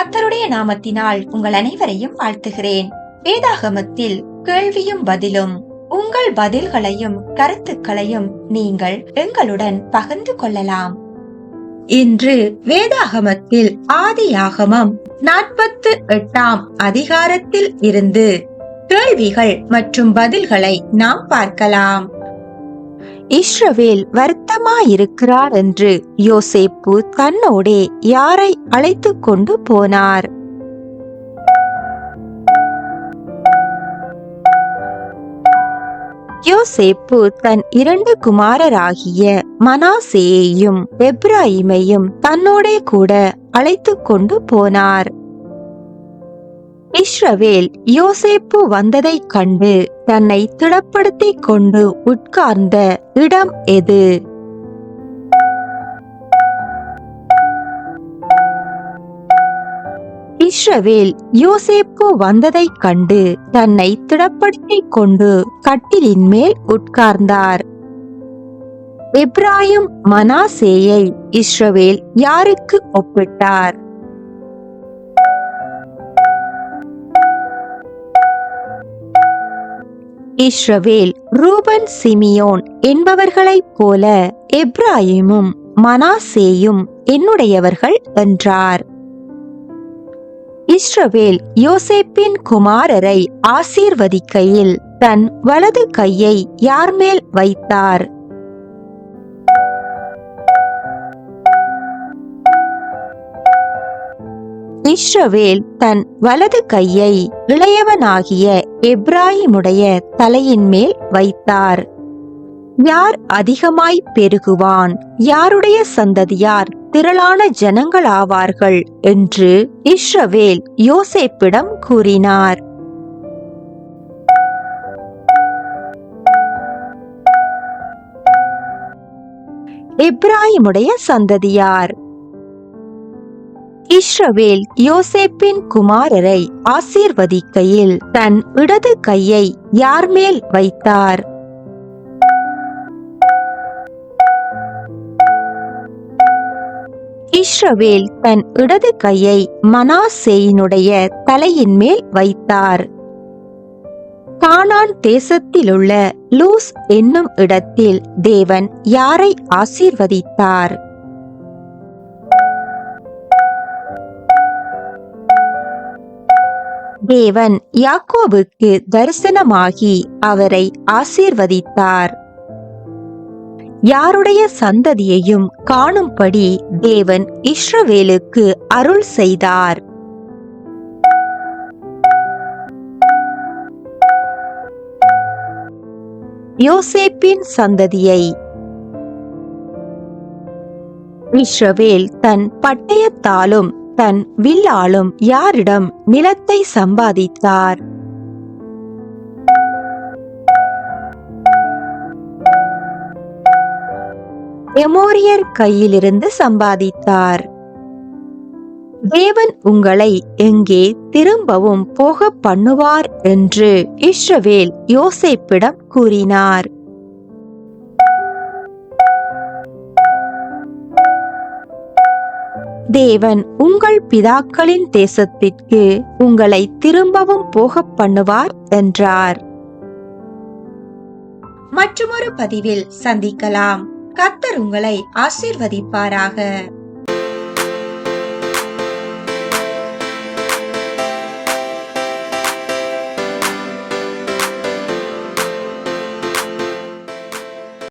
கத்தருடைய நாமத்தினால் உங்கள் அனைவரையும் வாழ்த்துகிறேன். வேதாகமத்தில் கேள்வியும் பதிலும் உங்கள் பதில்களையும் கருத்துக்களையும் நீங்கள் எங்களுடன் பகிர்ந்து கொள்ளலாம். இன்று வேதாகமத்தில் ஆதியாகமம் நாற்பத்து எட்டாம் அதிகாரத்தில் இருந்து கேள்விகள் மற்றும் பதில்களை நாம் பார்க்கலாம். இஸ்ரவேல் வருத்தமாயிருக்கிறார் என்று யோசேப்பு தன்னோடே யாரை அழைத்து கொண்டு போனார். யோசேப்பு தன் இரண்டு குமாரராகிய மனாசேயையும் எப்ராயிமையும் தன்னோடே கூட அழைத்து கொண்டு போனார். இஸ்ரவேல் யோசேப்பு வந்ததைக் கண்டு தன்னை திடப்படுத்திக் கொண்டு உட்கார்ந்த இடம் எது? இஸ்ரவேல் யோசேப்பு வந்ததை கண்டு தன்னை திடப்படுத்திக் கொண்டு கட்டிலின் மேல் உட்கார்ந்தார். எப்ராயும் மனாசேயை இஸ்ரவேல் யாருக்கு ஒப்பிட்டார்? இஸ்ரவேல் ரூபன் சிமியோன் என்பவர்களைப் போல எப்ராயிமும் மனாசேயும் என்னுடையவர்கள் என்றார். இஸ்ரவேல் யோசேப்பின் குமாரரை ஆசீர்வதிக்கையில் தன் வலது கையை யார் மேல் வைத்தார்? இஸ்ரவேல் தன் வலது கையை இளையவனாகிய எப்ராஹிமுடைய தலையின் மேல் வைத்தார். யார் அதிகமாய் பெருகுவான்? யாருடைய சந்ததியார் திரளான ஜனங்களாவார்கள்? என்று இஸ்ரவேல் யோசேப்பிடம் கூறினார். எப்ராஹிமுடைய சந்ததியார் இஸ்ரவேல் யோசேப்பின் குமாரரை ஆசீர்வதிக்கையில் தன் இடது கையை யார் மேல் வைத்தார்? இஸ்ரவேல் தன் இடது கையை மனாசேயினுடைய தலையின் மேல் வைத்தார். கானான் தேசத்திலுள்ள லூஸ் என்னும் இடத்தில் தேவன் யாரை ஆசீர்வதித்தார்? தேவன் யாக்கோவுக்கு தரிசனமாகி அவரை ஆசீர்வதித்தார். யாருடைய சந்ததியையும் காணும்படி தேவன் இஸ்ரவேலுக்கு அருள் செய்தார். யோசேப்பின் சந்ததியை இஸ்ரவேல் தன் பட்டயத்தாலும் தன் வில்லாலும் யாரிடம் நிலத்தை சம்பாதித்தார். எமோரியர் கையிலிருந்து சம்பாதித்தார். தேவன் உங்களை எங்கே திரும்பவும் போக பண்ணுவார் என்று இஸ்ரவேல் யோசேப்பிடம் கூறினார். தேவன் உங்கள் பிதாக்களின் தேசத்திற்கு உங்களை திரும்பவும் போக பண்ணுவார் என்றார். மற்றொரு பதிவில் சந்திக்கலாம். கர்த்தர் உங்களை ஆசிர்வதிப்பாராக.